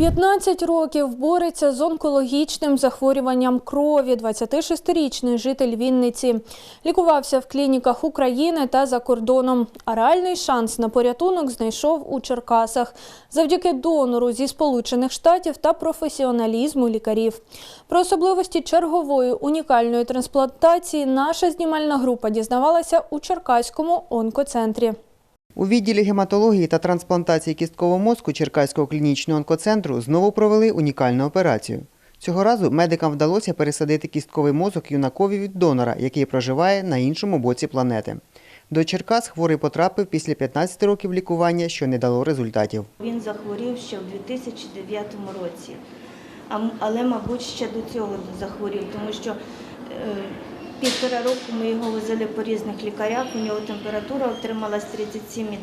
15 років бореться з онкологічним захворюванням крові. 26-річний житель Вінниці лікувався в клініках України та за кордоном. А реальний шанс на порятунок знайшов у Черкасах завдяки донору зі Сполучених Штатів та професіоналізму лікарів. Про особливості чергової унікальної трансплантації наша знімальна група дізнавалася у Черкаському онкоцентрі. У відділі гематології та трансплантації кісткового мозку Черкаського клінічного онкоцентру знову провели унікальну операцію. Цього разу медикам вдалося пересадити кістковий мозок юнакові від донора, який проживає на іншому боці планети. До Черкас хворий потрапив після 15 років лікування, що не дало результатів. Він захворів ще в 2009 році, але, мабуть, ще до цього захворів, тому що е, півтора року ми його возили по різних лікарях, у нього температура отрималась 37,2,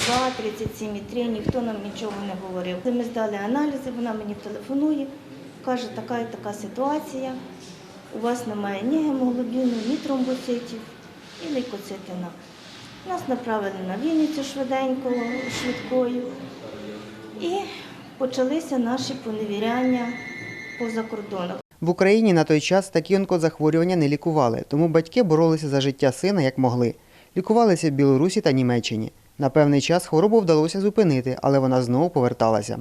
37,3, ніхто нам нічого не говорив. Ми здали аналізи, вона мені телефонує, каже, така і така ситуація, у вас немає ні гемоглобіну, ні тромбоцитів і лейкоцитина. Нас направили на Вінницю швиденько, швидкою. І почалися наші поневіряння по закордонах. В Україні на той час такі онкозахворювання не лікували, тому батьки боролися за життя сина як могли. Лікувалися в Білорусі та Німеччині. На певний час хворобу вдалося зупинити, але вона знову поверталася.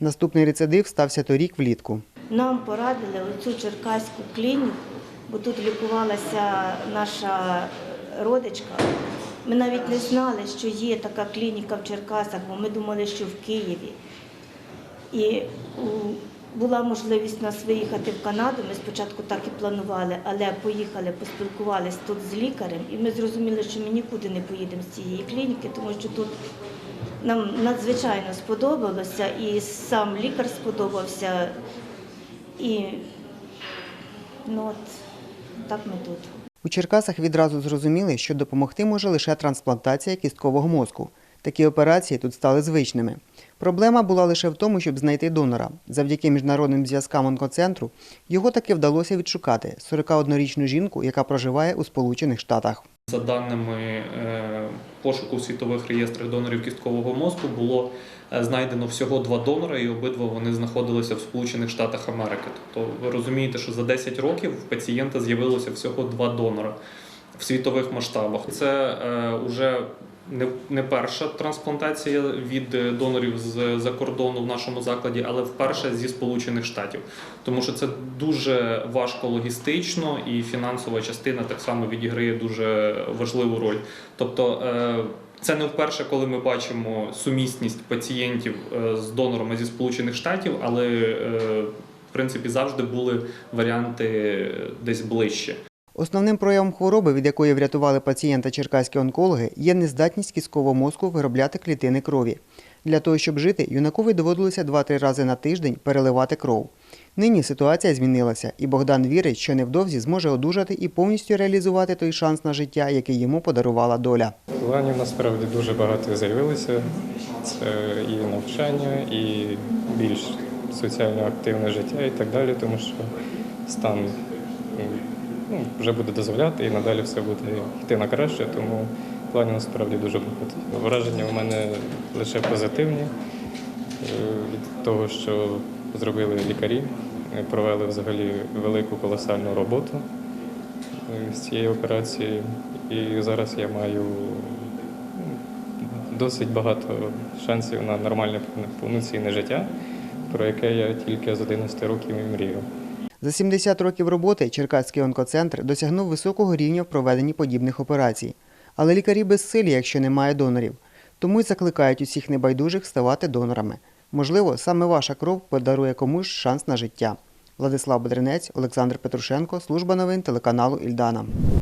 Наступний рецидив стався торік влітку. Нам порадили оцю черкаську клініку, бо тут лікувалася наша родичка. Ми навіть не знали, що є така клініка в Черкасах, бо ми думали, що в Києві. І була можливість нас виїхати в Канаду. Ми спочатку так і планували, але поїхали, поспілкувалися тут з лікарем, і ми зрозуміли, що ми нікуди не поїдемо з цієї клініки, тому що тут нам надзвичайно сподобалося, і сам лікар сподобався. І ну от так ми тут. У Черкасах відразу зрозуміли, що допомогти може лише трансплантація кісткового мозку. Такі операції тут стали звичними. Проблема була лише в тому, щоб знайти донора. Завдяки міжнародним зв'язкам онкоцентру його таки вдалося відшукати 41-річну жінку, яка проживає у Сполучених Штатах. За даними е, пошуку в світових реєстрах донорів кісткового мозку, було е, знайдено всього два донори, і обидва вони знаходилися в Сполучених Штатах Америки. Тобто ви розумієте, що за 10 років в пацієнта з'явилося всього два донора в світових масштабах. Це е, уже не, не перша трансплантація від е, донорів з-за кордону в нашому закладі, але вперше зі Сполучених Штатів. Тому що це дуже важко логістично і фінансова частина так само відіграє дуже важливу роль. Тобто е, це не вперше, коли ми бачимо сумісність пацієнтів е, з донорами зі Сполучених Штатів, але в принципі завжди були варіанти десь ближче. Основним проявом хвороби, від якої врятували пацієнта черкаські онкологи, є нездатність кісткового мозку виробляти клітини крові. Для того, щоб жити, юнакові доводилося 2-3 рази на тиждень переливати кров. Нині ситуація змінилася, і Богдан вірить, що невдовзі зможе одужати і повністю реалізувати той шанс на життя, який йому подарувала доля. Планів насправді дуже багато з'явилося. Це і навчання, і більш соціально активне життя і так далі, тому що стан ну, вже буде дозволяти і надалі все буде йти на краще, тому планів насправді дуже багато. Враження у мене лише позитивні е, від того, що зробили лікарі, е, провели взагалі велику колосальну роботу е, з цієї операції. І зараз я маю досить багато шансів на нормальне повноцінне життя, про яке я тільки з 11 років і мрію. За 70 років роботи Черкаський онкоцентр досягнув високого рівня в проведенні подібних операцій. Але лікарі безсилі, якщо немає донорів. Тому й закликають усіх небайдужих ставати донорами. Можливо, саме ваша кров подарує комусь шанс на життя. Владислав Бедренець, Олександр Петрушенко, служба новин телеканалу Ільдана.